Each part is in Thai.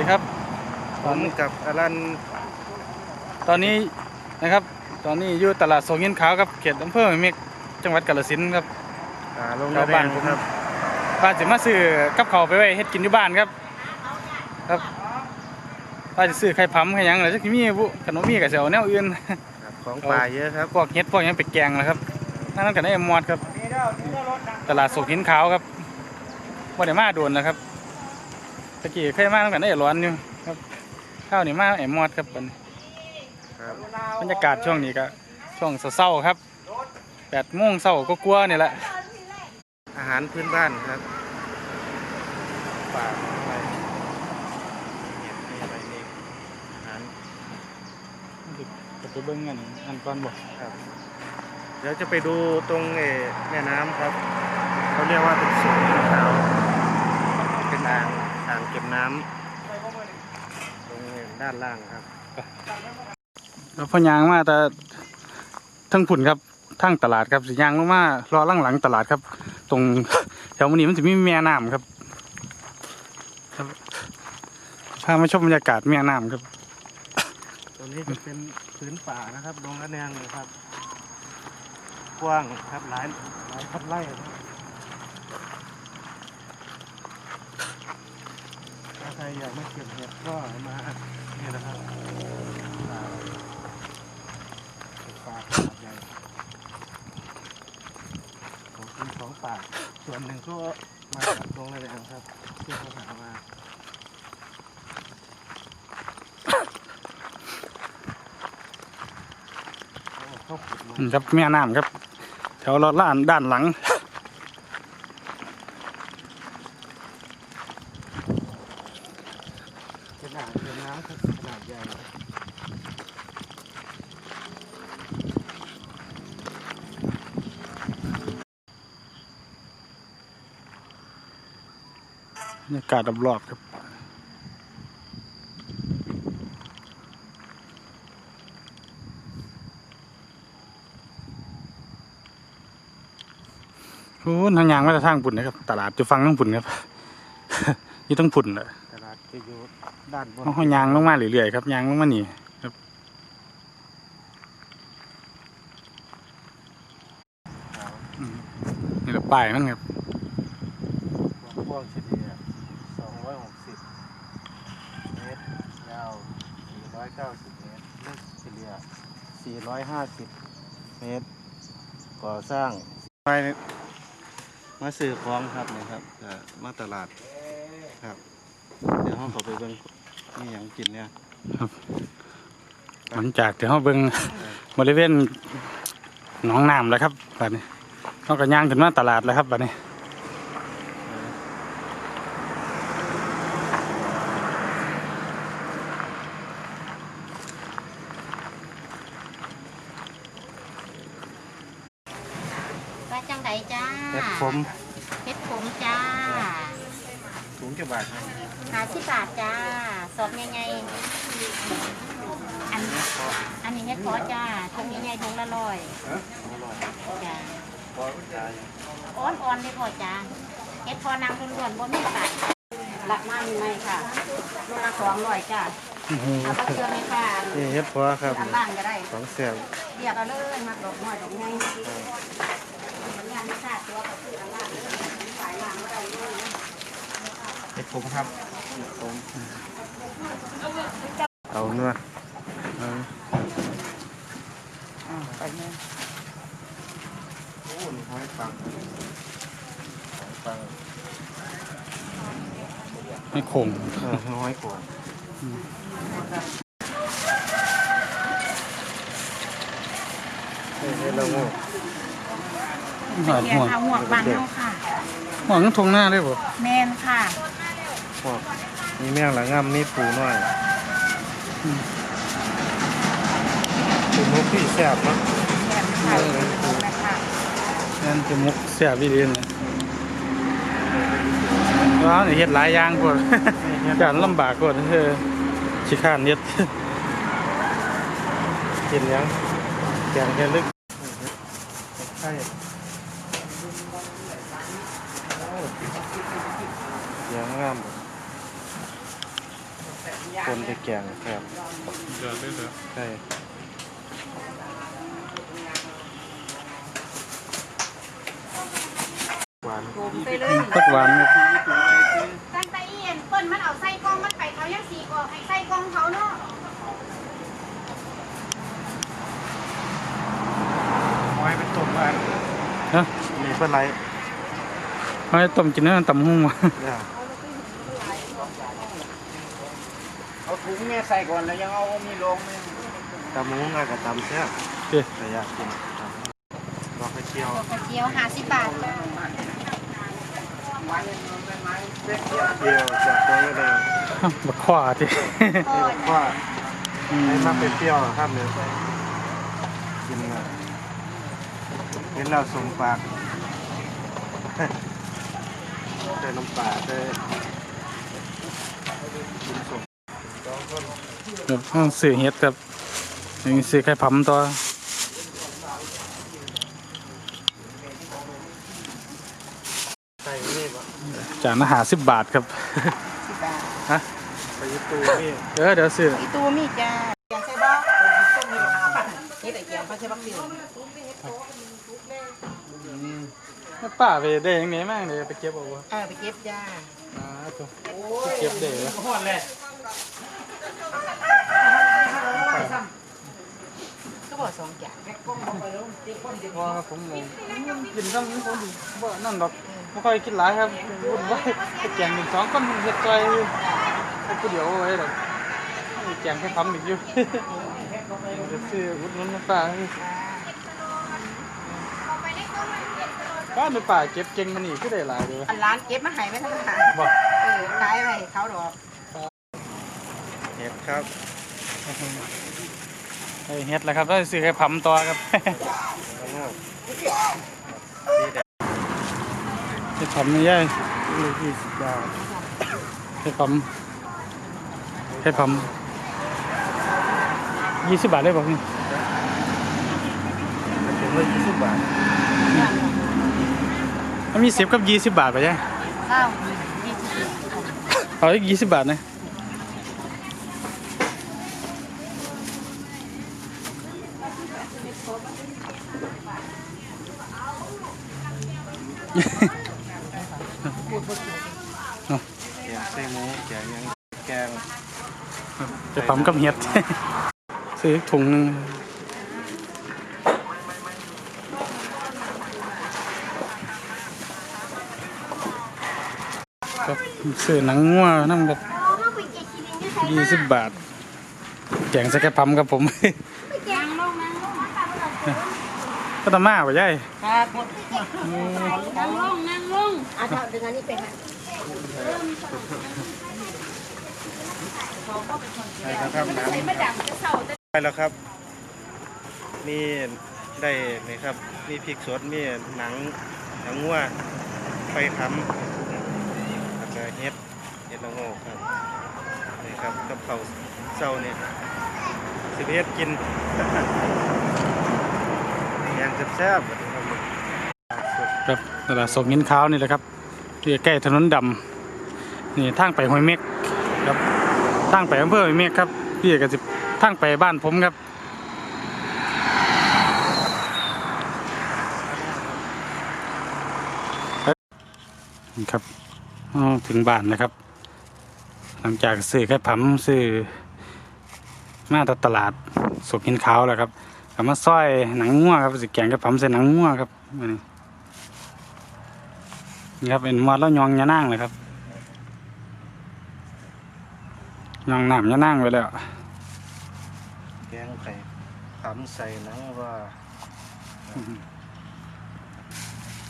ดีครับผมกับอลันตอนนี้นะครับ ตอนนี้อยู่ตลาดสงยินขาวครับเขตอำเภอเมฆจังหวัดกาฬสินธุ์ครับอ่าลงชาวบ้านผมครับป้าจะมาซื้อกับเขาวไปไว้เฮ็ดกินอยู่บ้านครับ ครับป้าจะซื้อไข่พำไข่หยังอะไรสักมีบุขนมมีกับเสียวแนวอื่น ครับของป่าเยอะครับพวกเฮ็ดพวกหยังไปแกงนะครับนั่นนั่นกันได้มอดครับ ตลาดสงยินขาวครับว่าได้มาโดนนะครับ ตะกี้เคยมานั่นกันได้ร้อนอยู่ครับข้าวนี่มาไอ้มอดครับเป็นครับบรรยากาศช่วงนี้ก็ช่วงเศร้าๆครับแปดโมงเศร้าก็กลัวนี่แหละ อาหารพื้นบ้านครับป่าอะไรเห็ดนี่อะไรนี่อาหารจะไปเบิ้งกันอันก่อนบอกครับ เดี๋ยวจะไปดูตรงเอ่อแม่น้ำครับ เขาเรียกว่าเป็นสวนขาวเป็น อ่างอ่างเก็บน้ำตรงด้านล่างครับแล้วพอยางมาแต่ทั้งผุ่นครับทั้งตลาดครับสิยางลงมารอล่างหลังตลาดครับ ตรงแถวมันนี้มันจะมีแม่น้ำครับครับพามาชมบรรยากาศแม่น้ำครับตรงนี้จะเป็นพื้นป่านะครับดงระแนงเลยครับ กว้างครับหลายหลายพันไร่นะครับถ้าใค รอยากมาเก็บเห็ดก็มาเนี่ยนะครับป่าเป็นป่าขนาดใหญ่ของกินของป่าส่วนหนึ่งก็มาจากดงระแนงครับที่เขาหามาเขาขุดมาครับแม่น้ำครับแถวรอดล้านด้านหลัง เป็นอ่างเก็บน้ำขนาดใหญ่ บรรยา กาศรอบๆครับ โอ้ทางยางมาจะทางปุ่นนะครับ ตลาดจะฟังทั้งปุ่นครับ นี่ต้องปุ่นเลยตลาดจะอยู่ด้านบนเขายางลงมาเรื่อยๆครับยางลงมานี่ครับอืมนี่แหละป้ายมันครับ ความกว้างเฉลี่ย260 เมตร ยาว 490 เมตรลึกเฉลี่ย 450 เมตร ก่อสร้างไปมาซื้อของครับนี่ครับเอ่อมาตลาดครับ เดี๋ยวห้องขาไปเบิ่งนี่อย่างกินเนี่ยหลังจากที่เขาเบิ่งบริเวณหนองน้ำแล้วครับบัดนี้เขาก็ย่างถึงมาตลาดแล้วครับบัดนี้ ว่าจังไดจ้า เห็ดผม เฮ็ดผมจ้า ถุงจะบาทครับ หาสิบบาทจ้า สอบใหญ่ๆอัน อันนี้เฮ็ดพอจ้าถุงใหญ่ๆถุงละร้อย ฮะอร่อย จ้า พอผู้ชาย อ่อนๆเลยพอจ้าเฮ็ดพอนางล้วนๆบ่มีตัดละมามีไหมค่ะโลละสองร้อยจ้าเอาไปเชื่อไหมค่ะนี่เฮ็ดพอครับอันล่างก็ได้ของเสียบเรียกเอาเลยมาดอกน้อยดอกใหญ่งานไม่ทราบตัวก็คืออันล่างเลยสายล่างก็ได้เลยเฮ็ดผมครับผมเอาเนื้อเอาไปแม่โอ้นี่หอยปังหอยปัง ไม่คงเออหอยโขงเฮ้ยเฮ็ดละโงูหอดเรียหัวกเอาหมวกบานเนาค่ะหัวงั้นทงหน้าเลยบ่แมนค่ะพวกมีแมงหลังงำมีปูน้อยปูมุกที่แซ่บเนาะแมนค่ะแมนค่ะนั่นจะมุกเสียบีเรียนเลย ว้าวนี่เฮ็ดหลายอย่างพวกการลำบากกว่าเออชิข้านเฮ็ดกินยังแกงแค่ลึกใช่โอ้เสียงงามคนไปแกงครับเดือดเลยเหรอใช่หวานไปเลยผักหวานครับ ตั้งแต่อีเอ็นเปิ้นมันเอาใส่กล่องมันไปเขายังสีกล่องให้ใส่กล่องเขาเนาะ ไว้เป็นต้มบ้าน ฮะมีเพื่อนไรเอาให้ต้มกินนั่นตำหุ่งมาเนี่ยเอาถุงแม่ใส่ก่อนแล้วยังเอามีลงไหมตำมุ้งกับตำแซ่บเด้อแต่อยากกินตำรอกระเจียวกระเจียวห้าสิบบาทจ้าเจียวจากตัวนี้เลยบักขวาดิพ่อเพราะว่าให้มาเป็นเปรี้ยวครับเนี่ยกินมาเห็นแล้วสมปาก ได้น้ำปลาได้กินสมเดี๋ยวต้องซื้อเฮ็ดครับยังซื้อไข่พัมตัวใส่นี่ปะจานละหาสิบบาทครับฮะไปยึดตู้นี่เออเดี๋ยวซื้ออีตัวมีจ้าเกียงใช่บ่ต้มมีหาป่ะนี่แต่เกียงเขาใช่บักเดียว แล้วป้าไปได้ยังไงมั่งเดี๋ยวไปเก็บเอาวะเออไปเก็บจ้าอ่าตัวไปเก็บได้เหรอห่อนเลยก็บอกสองอย่างว่าผมมองกินซ้ำผมบ่นั่นดอกไม่ค่อยกินหลายครับวุ่นวายไปแกงหนึ่งสองคนเฮ็ดซอยไอ้กูเดียวเอาไว้เลยมีแกงแค่พัมอีกอยู่เดี๋ยวซื้ออุดหนุนน้ำปลา ป้าในป่าเก็บเก่งมันนี่ก็ได้หลายเลยอันร้านเก็บมาให้ไม่ทำหาบอกเออขายไปเขาดอกเห็ดครับไอ้เฮ็ดแล้วครับต้องซื้อแค่พัมตัวครับแล้วก็สีแดงแค่พัมไม่ใช่ลูกยี่สิบบาทแค่พัมแค่พัมยี่สิบบาทได้ป่ะพี่มันเป็นเลยยี่สิบบาท มันมีสิบกับยี่สิบบาทไปใช่ข้าวยี่สิบเอาอีกยี่สิบบาทนะแกงเส้นหมูแกงยังแกงไปพัมกับเฮ็ดซื้อถุงหนึงครับ ซื้อหนังงัวน้ำกับยี่สิบบาทแกงใส่แค่พัมครับผมนั่งลงนั่งลงก็ตามาไปย่ายครับนั่งลงนั่งลงอะเท่าดึงอันนี้ไปให้ใช่แล้วครับน้ำมาดังจะเศร้าจะไปแล้วครับ มีได้นี่ครับ มีพริกสด มีหนังหนังงัวไปทำแล้วก็เฮ็ดเฮ็ด ละโงกครับนี่ครับกับเขาเศร้านี่สิบเฮ็ดกินแกงแซ่บๆครับครับตลาดสดเงินขาวนี่แหละครับที่ใกล้ถนนดำนี่ทางไปห้วยเม็กครับทางไปอำเภอห้วยเม็กครับพี่ก็สิทางไปบ้านผมครับนี่ครับอ๋อถึงบ้านนะครับ หลังจากซื้อแค่ผัมซื้อมาจากตลาดสดเงินขาวแล้วครับก็มาซอยหนังงัวครับสิแกงแค่ผัมใส่หนังงัวครับนี่ครับเป็นมอดแล้วยองยานั่งเลยครับยองหน้ำยานั่งไว้แล้วแกงไข่ทำใส่หนังว่า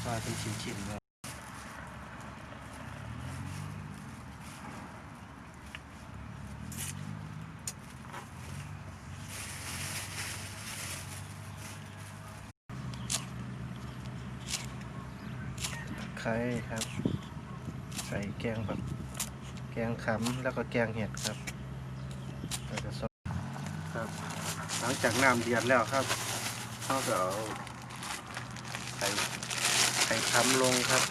ว่าเป็นชิ้นๆเลยไข่ครับ ใส่แกงแบบ แกงขำแล้วก็แกงเห็ดครับแล้วก็ซอสครับ หลังจากน้ำเดือดแล้วครับเราก็เอาไข่ไข่พำลงครับ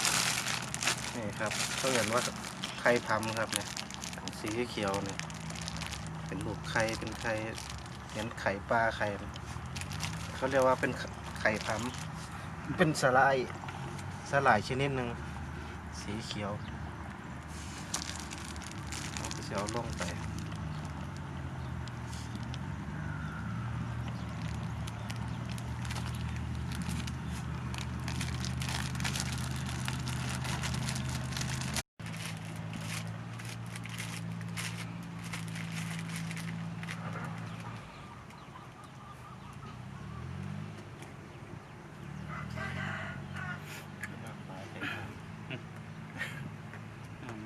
นี่ครับเขาเห็นว่าไข่พำครับเนี่ยสีเขียวๆเนี่ยเป็นลูกไข่เป็นไข่เห็นไข่ปลาไข่เขาเรียกว่าเป็นไข่พัมเป็นสลายสลายชนิดหนึ่งสีเขียว เราก็จะเอาลงไป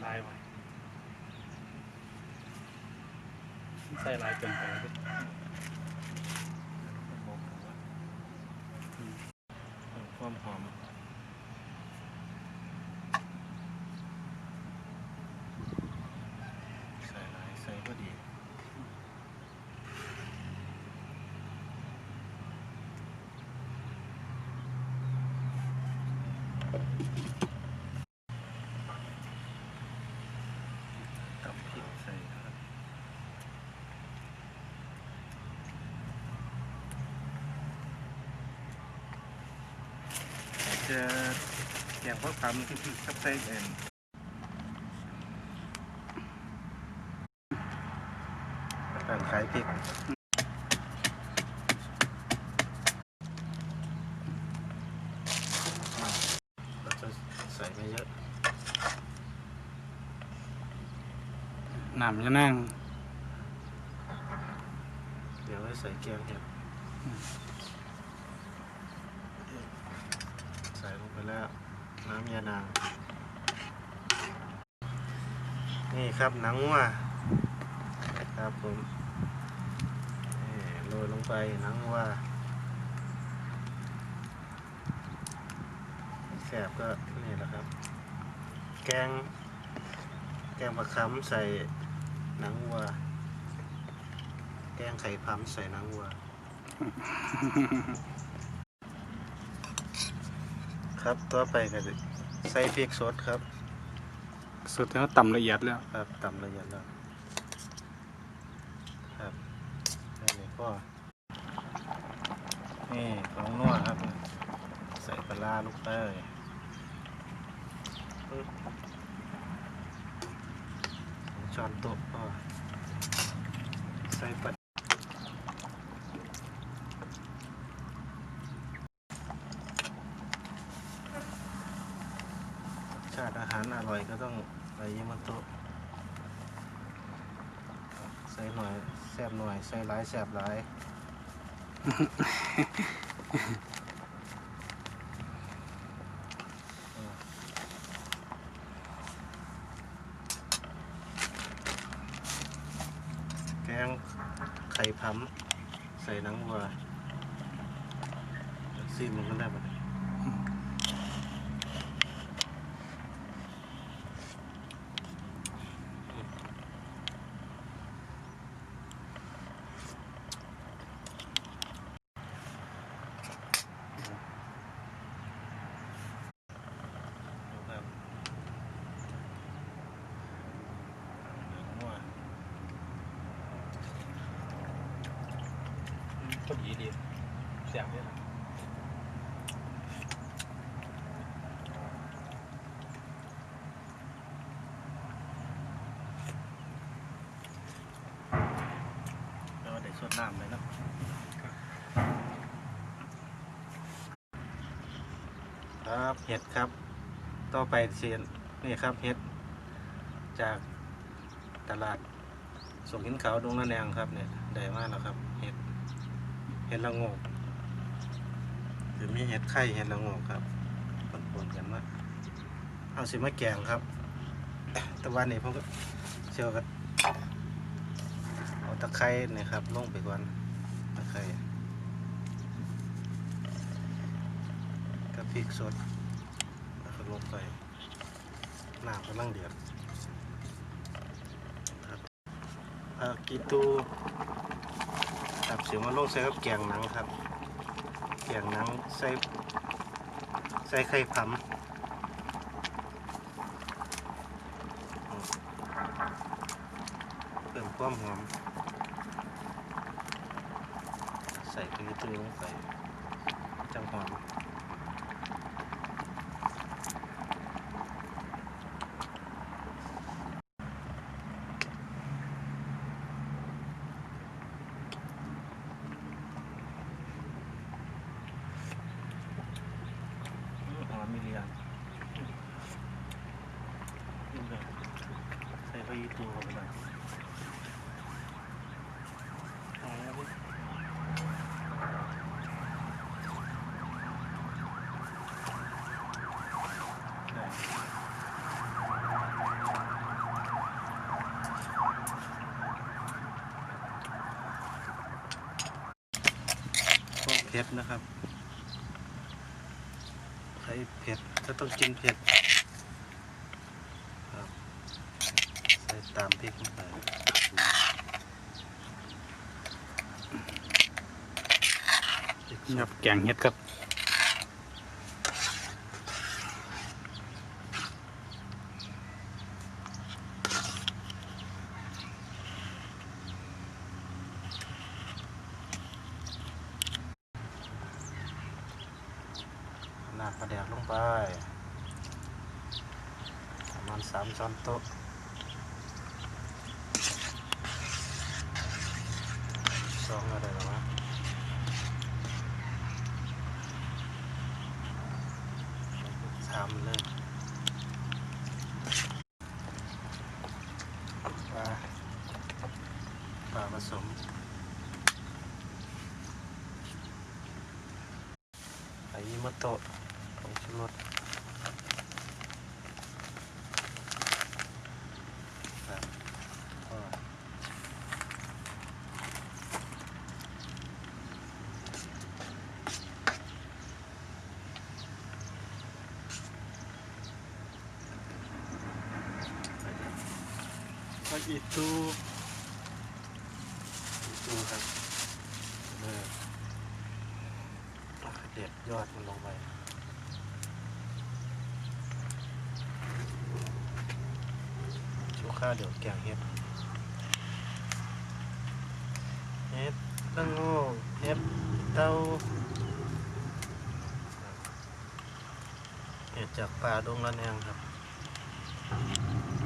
ลายไว้ใส่ลายเกินไปแล้ว ความหอมใส่หลายใส่ก็ดี กับพริกใส่ครับจะแกงพวกคำที่ที่กับไส้เอ็นการขายพริกเราจะใส่ไม่เยอะ น้ำจะนั่ง เดี๋ยวไว้ใส่แกงเห็ดใส่ลงไปแล้ว น้ำยานาง นี่ครับหนังวัวครับผมโรยลงไปหนังวัวแสบก็นี่แหละครับ แกงแกงผักค้ำใส่ หนังวัวแกงไข่พัมใส่หนังวัว ครับต่อไปก็จะใส่พริกสดครับ สุดแล้วต่ำละเอียดแล้ว ครับตำละเอียดแล้วครับนี่ก็นี่ของนัวครับ ใส่ปลาร้าลงไปปึ๊บสอง ช้อนโต๊ะใส่ปลาชาติอาหารอร่อยก็ต้องใส่เยมันโต๊ะใส่หน่อยแซ่บหน่อย ใส่หลายแซ่บหลาย แกง ไข่พัมใส่หนังวัวซีมมันก็ได้หมดครับหนังวัว พอดีดีแซ่บเลย แล้วได้สด น้ำเลยนะครับเห็ดครับ ต่อไปเชียนนี่ครับเห็ด จากตลาดส่งหินขาวดงละแนงครับเนี่ยได้มากแล้วครับเห็ดเห็ดละงกหรือมีเห็ดไข่เห็ดละงกครับปนๆกันมาเอาสิมาแกงครับ แต่วันนี้ผมก็เชื่อกัน ตะไคร้เนี่ยครับลงไปก่อนตะไคร้กับพริกสดแล้วก็ลงไปน้ำกำลังเดือดครับอากีตูครับเสียมาลงใส่กับแกงหนังครับแกงหนังใส่ใส่ไข่พำอืมเพิ่มความหอม ใส่กระตือลงไปจังหอมหอมมีเรียใส่ไปอีตัวเข้าไปหน่อยหอมแล้ว พวกเผ็ดนะครับ ใครเผ็ดก็ต้องกินเผ็ดครับใส่ตามพริกลงไปครับแกงเห็ดครับ น้ำปลาแดกลงไปประมาณสามช้อนโต๊ะสองอะไรหรอวะสามเลยปลาปลาผสมไอ้ยิมโตะของชูรสครับก็ ก็อีตูอีตูครับเออเด็ดยอดมันลงไปชูข้าเดี๋ยวแกงเห็ดเห็ดละโง่เห็ดเต้าเห็ดจากป่าดงละแนงครับ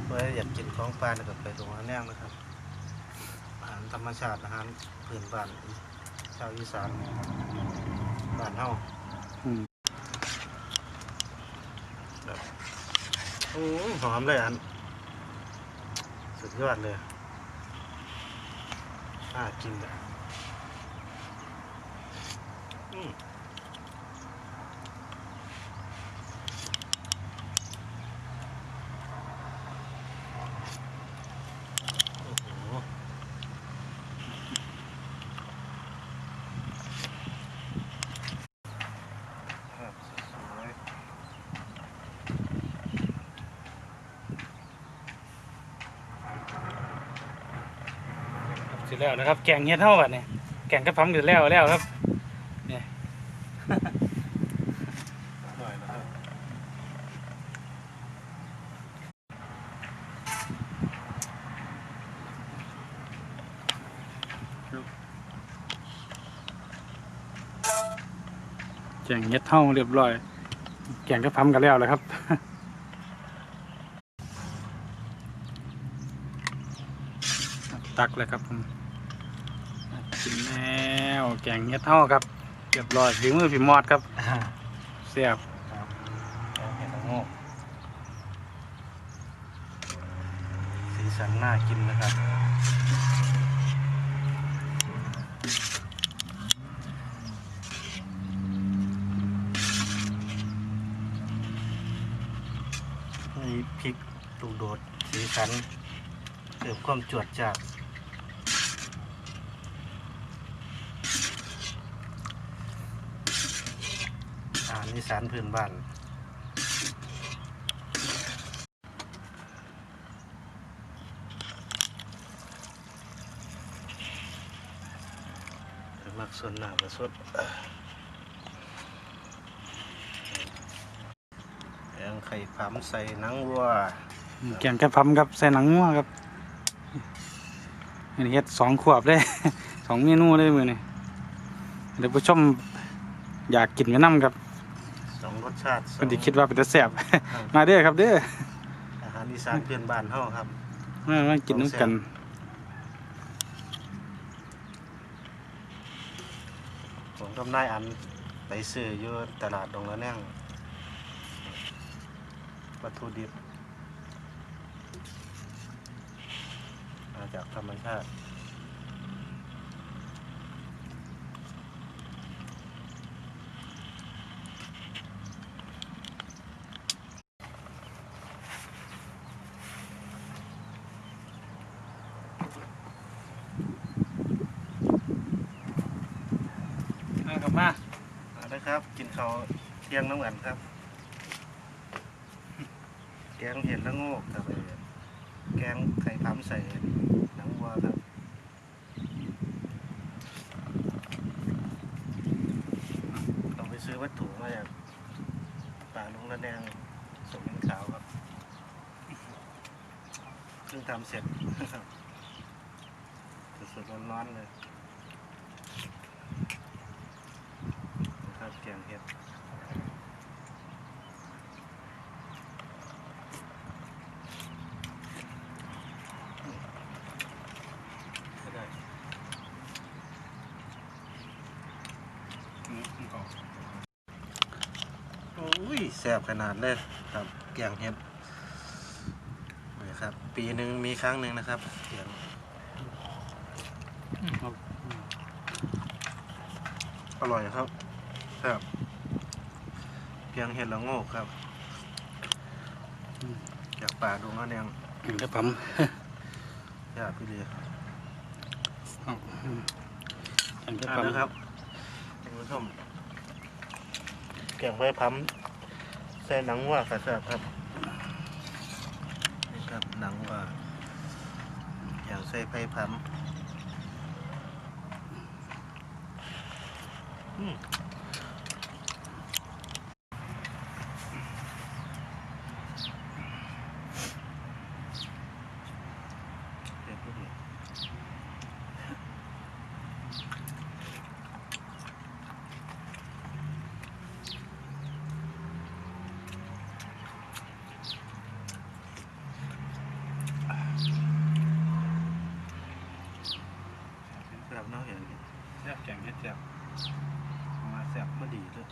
เพื่ออยากกินของป่าเนี่ยก็ไปดงละแนงนะครับ อาหารธรรมชาติอาหารพื้นบ้านชาวอีสานบ้านเฮาอืมโอ้ยหอมเลยอันสุดยอดเลยน่ากินเลยอืมโอ้โหภาพสวยๆ เสร็จแล้วนะครับแกงเห็ดเท่ากันเนี่ยแกงกระพราเสร็จแล้วแล้วครับเนี่ยแกงเห็ดเท่าเรียบร้อย แกงกระพรากันแล้วแล้วครับ ตักเลยครับผมกินแล้วแกงเห็ดเท่าครับเรียบร้อยฝีมือฝีมอดครับเสียบครับแกงเห็ดละโงกสีสันน่ากินนะครับมีพริกลูกโดดสีสันเติมความจวดจาการอีสานพื้นบ้านมักส่วนหนาประสดแกงไข่ผำใส่หนังวัวแกงกระเพราครับใส่หนังงัวครับอันนี้เฮ็ดสองขวบเลยสองเมนูเลยมือนี่เดี๋ยวผู้ชมอยากกินแม่น้ำครับาติสอเพิ่นงสิคิดว่าเป็นตาแซ่บมาเด้อครับเด้ออาหารอีสานเพื่อนบ้านเฮาครับมามากินน้ำกันผมกับนายอันไปซื้ออยู่ตลาดดงละแนงวัตถุดิบมาจากธรรมชาติ มาครับมา เอาละ ครับกินข้าเทียงน้ำกันครับแกงเห็ดละโงกครับเอ่อแกงไข่พัมใส่หนังวัวครับต้องไปซื้อวัตถุมาจากป่าลุงระแดงสมนขาวครับเพิ่งทำเสร็จสดๆร้อนๆเลยนะ ครับแกงเห็ดก็ได้โอ้ยแซ่บขนาดเลยครับแกงเห็ดนี่ครับ ปีหนึ่งมีครั้งหนึ่งนะครับแกงอร่อยครับ แซ่บแกงเห็ดละโงกครับจากป่าดงอันยังเดี๋ยวผมแซ่บพี่เลียอันเดี๋ยวอ่าผมนะครับท่านผู้ชมแกงใบพัมใส่หนังวัว่าแซ่บครับนี่ครับหนังวัว่าอย่างใส่ไผ่พัมอืมเด็ดผู้เดียว แซ่บเนาะอย่างนี้ แซ่บแกงเฮ็ดแซ่บ มาแซ่บมาดีเลย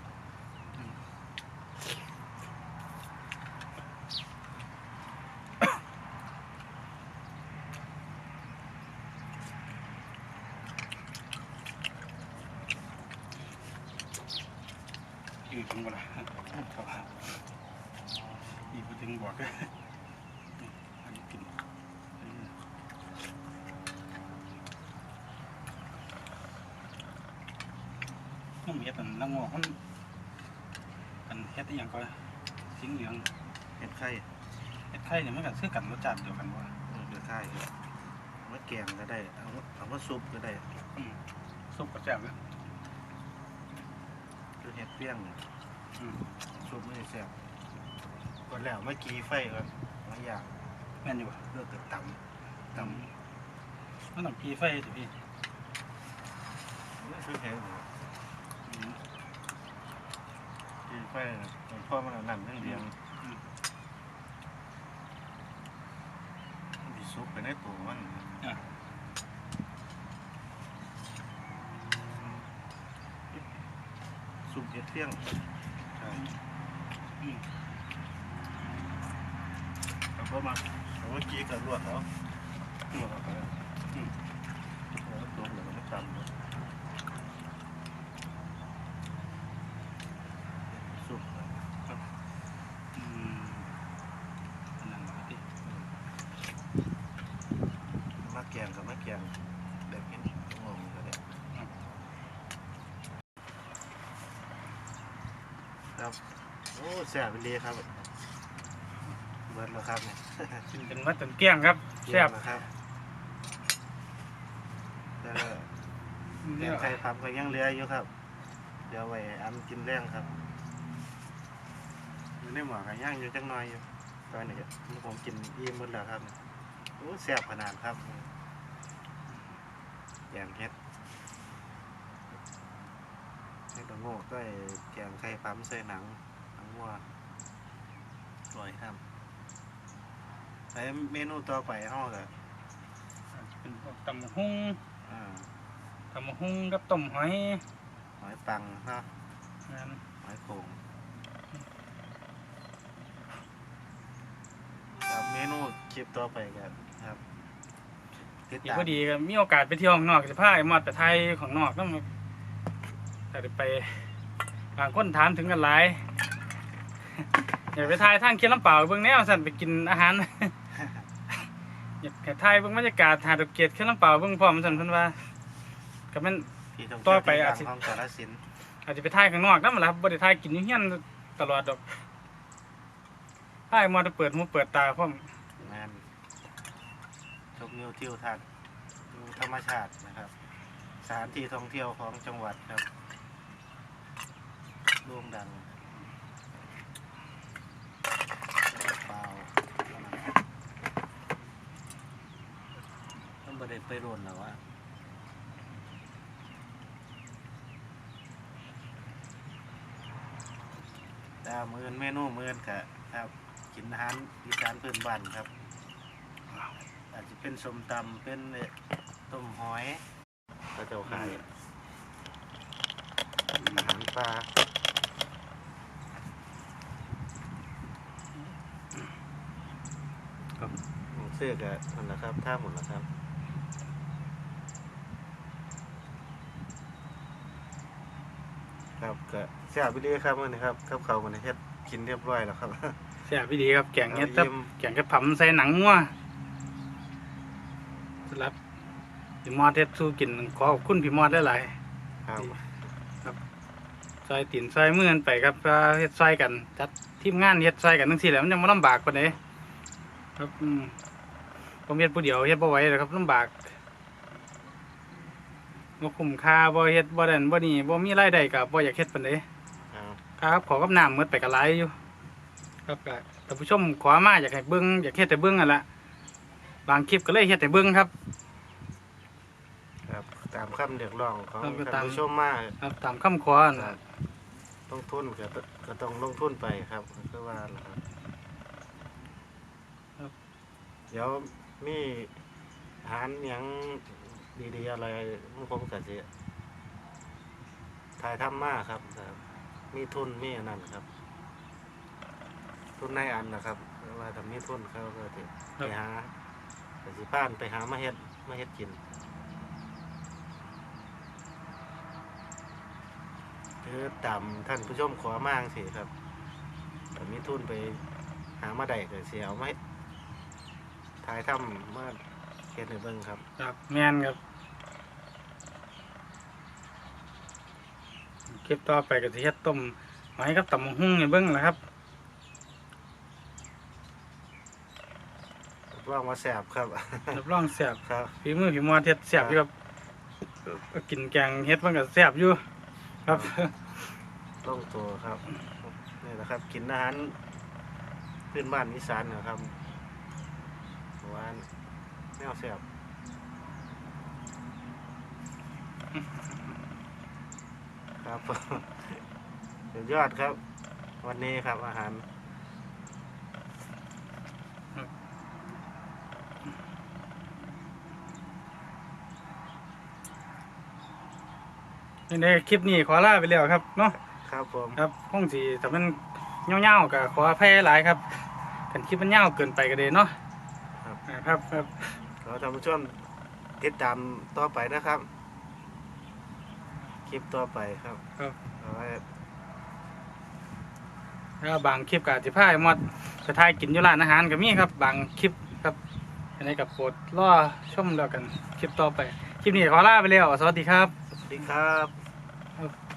อยู่ ถึงบ่ล่ะครับอีกบ่ถึงบอกเลยอันนี้กินน้ำเฮ็ดอันละงอกมันอันเฮ็ดอีหยังก็สีเหลืองเห็ดไข่เฮ็ดไข่เนี่ยมันก็คือกันรสชาติเดียวกันบ่เออเห็ดไข่ครับเอามาแกงก็ได้เอามาเอามาซุปก็ได้อืมซุปก็แซ่บเลยคือเห็ดเปี้ยงเนี่ย ซุปไม่ได้แซ่บก่อนแล้วเมื่อกี้ไฟก่อนมาอย่างแม่นอยู่บ่เลือกกับตำตตำมันต้องกีไฟสิพี่ำไม่ใช่แพงอืมกินไฟนะมันพ่อมันเอานั่นเรื่องเดียวอืมมันมีซุปไปในตัวมันอะซุปเห็ดเปี้ยงใช่อืม แล้วก็มาเอาจีกับลวกเขาลวดเข้าไปอืมแล้วก็ตัวเหลือไม่ตำเลยซุปครับ อืมอันนั้นว่าติ มาแกงกับมาแกงแบบนี้งงก็ได้ครับโอ้แซ่บไปเลยครับเบิร์ดแล้วครับเนี่ยกินเป็นมัดจนเกลี้ยงครับแซ่บนะครับแล้วก็เดี๋แกยวงไข่พับก็ยังเหลืออยู่ครับ เดี๋ยวไว้อันกินแรงครับอยู่ในหม้อก็ย่างอยู่จังหน่อยอยู่ตอนนี้มันผมกินอิ่มหมดแล้วครับโอ้แซ่บขนาดครับแกงเฮ็ดตะโงกด้วยแกงไข่ปั๊มใส่หนัง หนังวัวสวยครับใช้เมนูต่อไปห้องกะเป็นพวกตำบักหุ่งอ่าตำบักหุ่งกับต้มหอยหอยปังเนาะนั่นหอยโขงครับเมนูคลิปต่อไปกันครับติดอีกตามพอดีก็มีโอกาสไปเที่ยวข้างนอกจะพาไอ้มอดไปไทยของนอกต้องแต่ได้ไปบางคนถามถึงกันหลาย อยากไปทายทางเคียนลำเปล่าเบิ่งแนวสั่นไปกินอาหาร อยากไปทายเบิ่งบรรยากาศหาดอกเกตเคียนลำเปล่าเบิ่งพร้อมสั่นเพิ่นว่าก็แม่นพี่ท่องต่เที่ยวอไปที่อาดัจงสิของกาฬสินธุ์อาจจะไปทายข้างนอกนำล่ะครับบ่ได้ทายกินอยู่เฮียนตลอดดอกทายมอดเปิดหูเปิดตาพร้อมแมนชมวิวทิวทัศน์ดูธรรมชาตินะครับ สถานที่ท่องเที่ยวของจังหวัดครับโด่งดังเปล่าต้องประเด็น ไปโดนแล้ววะแต่มือนเมนูมือนกะครับกินอาหารอีสานพื้นบ้านครับ อาจจะเป็นสมตำเป็นเอ่อต้มหอยก็จะขายอาหารปลาครับเสื้อกับนั่นแหละครับท่าหมดแล้วครับ ครับก็เสียบิดีครับมื่อนี้ครับครับเขาวมันเฮ็ดกินเรียบร้อยแล้วครับแซ่บพี่ดีครับแกงเฮ็ดครับเอายิ้มแกงกระผำใส่หนังงัวสำหรับพี่มอดเฮ็ดสู้กินขอขอบคุณพี่มอดหลายๆครับซอยตีนซอยมือกันไปครับก็เฮ็ดซอยกัน จัดทีมงานเฮ็ดซอยกันทั้งสี่แหละมันจะมาลำบากปานใดครับอืมผมเฮ็ดผู้เดียวเฮ็ดบ่ไหวหรอกครับลำบาก บ่คุ้มค่าบ่เฮ็ดบ่นั่นบ่นี่บ่มีรายได้ก็บ่อยากเฮ็ดปานใดครับครับขอกับน้ำหมดไปก็หลายอยู่ ครับก็ท่านผู้ชมขอมาอยากให้เบิ่งอยากเฮ็ดแต่เบิ่งนั่นล่ะบางคลิปก็เลยเฮ็ดแต่เบิ่งครับ ครับตามคำเรียกร้องของครับก็ท่าตาม นผู้ชมมากครับตามคำขอคน่ะรับต้องทุนก็ตก็ต้องลงทุนไปครับคือว่าล่ะครับครับเดี๋ยวมีอาหารหยัง ดีๆอะไรมันผมก็สิถ่ายทำมาครับครับ มีทุนมีอันนั้นครับ ทุนในอันนะครับว่าถ้ามีทุนเขาก็สิไปหาก็สิพานไปหามาเฮ็ดมาเฮ็ดกินคือตามท่านผู้ชมขอมากสิครับแต่มีทุนไปหามาได้ก็เสียเอามาถ่ายทำมา เฮ็ดให้เบิ่งครับ ครับแม่นครับคลิปต่อไปก็สิเฮ็ดต้มหอยกับตำบักหุ่งให้เบิ่งล่ะครับรับรองว่าแสบครับ รับรองแซ่บครับฝีมือพี่มอดเฮ็ดแซ่บอยู่ครับก็กินแกงเฮ็ดมันก็แซ่บอยู่ ครับต้องตัวครับนี่แหละครับ กินอาหารพื้นบ้านอีสานนะครับหวาน แนวแสบครับสุดยอดครับ วันนี้ครับอาหารในคลิปนี้ขอลาไปแล้วครับเนาะครับผมครับคงสิถ้ามันเงาๆก็ขออภัยหลายครับกันคลิปมันเงาเกินไปก็เลยเนาะครับอ่าครับ ครับเราทำช่วงติดตามต่อไปนะครับ คลิปต่อไปครับครับเอาไว้แล้วบางคลิปก็อาจจะพาไอ้มอดไปถ่ายกินอยู่ร้านอาหารก็มีครับ บางคลิปครับอันนี้กับโปรดรอชมแล้วกันคลิปต่อไป คลิปนี้ขอลาไปแล้ว สวัสดีครับ สวัสดีครับครับ